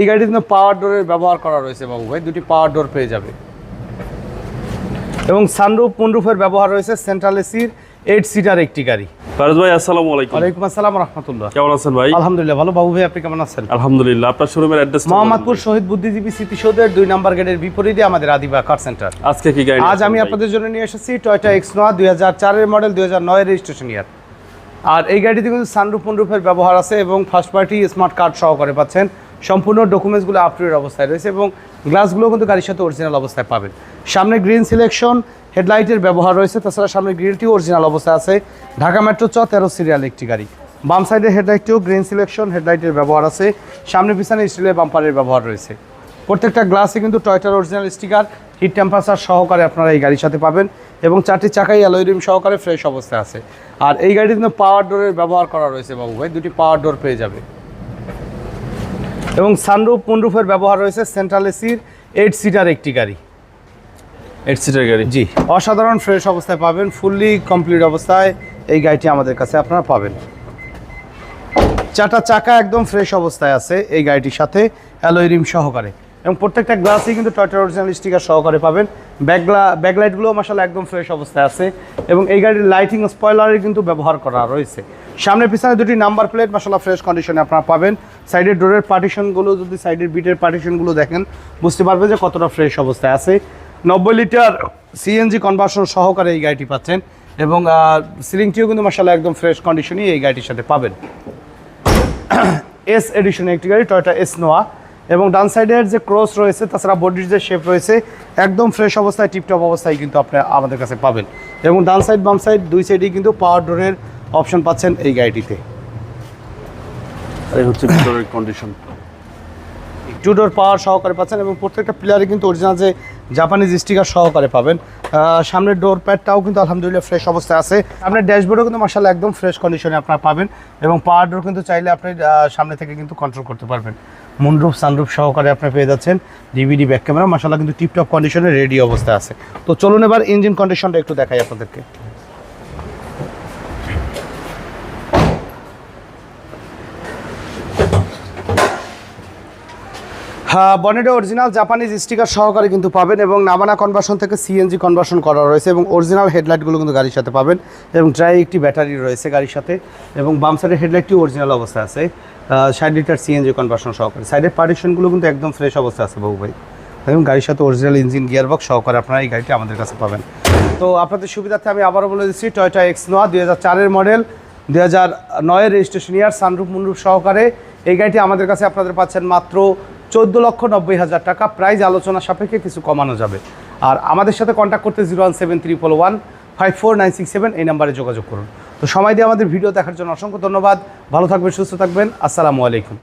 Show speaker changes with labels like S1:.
S1: এই গাড়িতে কিন্তু পাওয়ার ডোরের ব্যবহার করা রয়েছে বাবু ভাই দুটি পাওয়ার ডোর পেয়ে যাবে। এবং সানরুফ মুনরুফের ব্যবহার রয়েছে সেন্ট্রাল এসির এইট সিটার একটি গাড়ি।
S2: ফারুজ ভাই আসসালামু আলাইকুম।
S1: ওয়ালাইকুম আসসালাম রহমতুল্লাহ।
S2: কেমন আছেন ভাই?
S1: আলহামদুলিল্লাহ ভালো। বাবু ভাই আপনি কেমন আছেন?
S2: আলহামদুলিল্লাহ আপনার শোরুমের অ্যাড্রেস
S1: মোহাম্মদপুর শহীদ বুদ্ধিজীবী স্মৃতিসৌধের দুই নম্বর গেটের বিপরীতে আমাদের আদিবা কার সেন্টার
S2: আজকে কি গাড়ি
S1: আজ আমি আপনাদের জন্য নিয়ে এসেছি টয়টা এক্স নোয়া দুই হাজার চারের মডেল দুই হাজার নয় রেজিস্ট্রেশন ইয়ার আর এই গাড়িতে কিন্তু সানরুফ মুনরুফের ব্যবহার আছে এবং ফার্স্ট পার্টি স্মার্ট কার্ড সহকারে পাচ্ছেন। সম্পূর্ণ ডকুমেন্টসগুলো আপটুডেট অবস্থায় রয়েছে এবং গ্লাসগুলো কিন্তু গাড়ির সাথে অরিজিনাল অবস্থায় পাবেন। সামনে গ্রিন সিলেকশন হেডলাইটের ব্যবহার রয়েছে, তাছাড়া সামনে গ্রিলটিও অরিজিনাল অবস্থায় আছে। ঢাকা মেট্রো চ, তেরো সিরিয়াল একটি গাড়ি। বাম সাইডের হেডলাইটটিও গ্রিন সিলেকশন হেডলাইটের ব্যবহার আছে। সামনে পিছনে স্টিলের বাম্পারের ব্যবহার রয়েছে। প্রত্যেকটা গ্লাসে কিন্তু টয়টার অরিজিনাল স্টিকার হিট টেম্পারেচার সহকারে আপনারা এই গাড়ির সাথে পাবেন এবং চারটি চাকাই অ্যালয় রিম সহকারে ফ্রেশ অবস্থায় আছে। আর এই গাড়িতে কিন্তু পাওয়ার ডোরের ব্যবহার করা রয়েছে বাবু ভাই, দুটি পাওয়ার ডোর পেয়ে যাবে। এবং সানরুফ পুনরুফের ব্যবহার রয়েছে। সেন্ট্রাল এসির এইট সিটার একটি গাড়ি।
S2: এইট সিটার গাড়ি।
S1: জি অসাধারণ ফ্রেশ অবস্থায় পাবেন ফুললি কমপ্লিট অবস্থায় এই গাড়িটি আমাদের কাছে আপনারা পাবেন। চাটা চাকা একদম ফ্রেশ অবস্থায় আছে এই গাড়িটির সাথে অ্যালোইরিম রিম সহকারে। এবং প্রত্যেকটা গ্লাসই কিন্তু টয়টার অরিজিনাল স্টিকার সহকারে পাবেন। ব্যাকলা ব্যাকলাইটগুলো মশালা একদম ফ্রেশ অবস্থায় আছে এবং এই গাড়ির লাইটিং স্পয়লারের কিন্তু ব্যবহার করা রয়েছে। সামনে পিছনে দুটি নাম্বার প্লেট মশালা ফ্রেশ কন্ডিশনে আপনারা পাবেন। সাইডের ডোরের পার্টিশনগুলো যদি সাইডের বিটের পার্টিশনগুলো দেখেন, বুঝতে পারবেন যে কতটা ফ্রেশ অবস্থায় আছে। নব্বই লিটার সিএনজি কনভার্সন সহকারে এই গাড়িটি পাচ্ছেন এবং সিলিংটিও কিন্তু মশালা একদম ফ্রেশ কন্ডিশনই এই গাড়িটির সাথে পাবেন। এস এডিশন একটি গাড়ি টয়টা এস নোয়া এবং ডান সাইডের যে ক্রস রয়েছে তাছাড়া বডির যে শেপ রয়েছে একদম ফ্রেশ অবস্থায় টিপটপ অবস্থায় কিন্তু আপনি আমাদের কাছে পাবেন। এবং ডান সাইড বাম সাইড দুই সাইডেই কিন্তু পাওয়ার ডোরের অপশন পাচ্ছেন এই গাড়িটিতে।
S2: এই হচ্ছে ভিতরের কন্ডিশন
S1: টু ডোর পাওয়ার সহকারে পাচ্ছেন এবং প্রত্যেকটা প্লেয়ারে কিন্তু অরিজিনাল যে জাপানিজ স্টিকার সহকারে পাবেন। সামনের ডোর প্যাডটাও কিন্তু আলহামদুলিল্লাহ ফ্রেশ অবস্থায় আছে। আপনার ড্যাশবোর্ডও কিন্তু মার্শাল একদম ফ্রেশ কন্ডিশনে আপনার পাবেন এবং পাওয়ার ডোর কিন্তু চাইলে আপনি সামনে থেকে কিন্তু কন্ট্রোল করতে পারবেন। মুনরুফ সানরুফ সহকারে আপনি পেয়ে যাচ্ছেন। ডিভিডি ব্যাক ক্যামেরা মার্শাল্লাহ কিন্তু টিপটপ কন্ডিশনে রেডি অবস্থায় আছে। তো চলুন এবার ইঞ্জিন কন্ডিশনটা একটু দেখাই আপনাদেরকে। বনেটে অরিজিনাল জাপানিজ স্টিকার সহকারে কিন্তু পাবেন এবং নামানা কনভার্সন থেকে সিএনজি কনভার্সন করা রয়েছে এবং অরিজিনাল হেডলাইটগুলো কিন্তু গাড়ির সাথে পাবেন এবং ড্রাই একটি ব্যাটারি রয়েছে গাড়ির সাথে এবং বাম সাইডের হেডলাইটটি অরিজিনাল অবস্থায় আছে। ষাট লিটার সিএনজি কনভার্সন সহকারে। সাইডের পার্টিশনগুলো কিন্তু একদম ফ্রেশ অবস্থায় আছে বাবু ভাই। এবং গাড়ির সাথে অরিজিনাল ইঞ্জিন গিয়ারবক্স সহকারে আপনারা এই গাড়িটি আমাদের কাছে পাবেন। তো আপনাদের সুবিধার্থে আমি আবারও বলে দিচ্ছি টয়টা এক্স নোয়া দুই হাজার মডেল দুই হাজার নয়ের রেজিস্ট্রেশন ইয়ার সানরুফ মুনরুফ সহকারে। এই গাড়িটি আমাদের কাছে আপনাদের পাচ্ছেন মাত্র চোদ্দ লক্ষ নব্বই হাজার টাকা। প্রাইজ আলোচনা সাপেক্ষে কিছু কমানো যাবে। আর আমাদের সাথে কন্ট্যাক্ট করতে zero one seven triple one five four nine six seven এই নাম্বারে যোগাযোগ করুন। তো সময় দিয়ে আমাদের ভিডিও দেখার জন্য অসংখ্য ধন্যবাদ। ভালো থাকবেন, সুস্থ থাকবেন। আসসালামু আলাইকুম।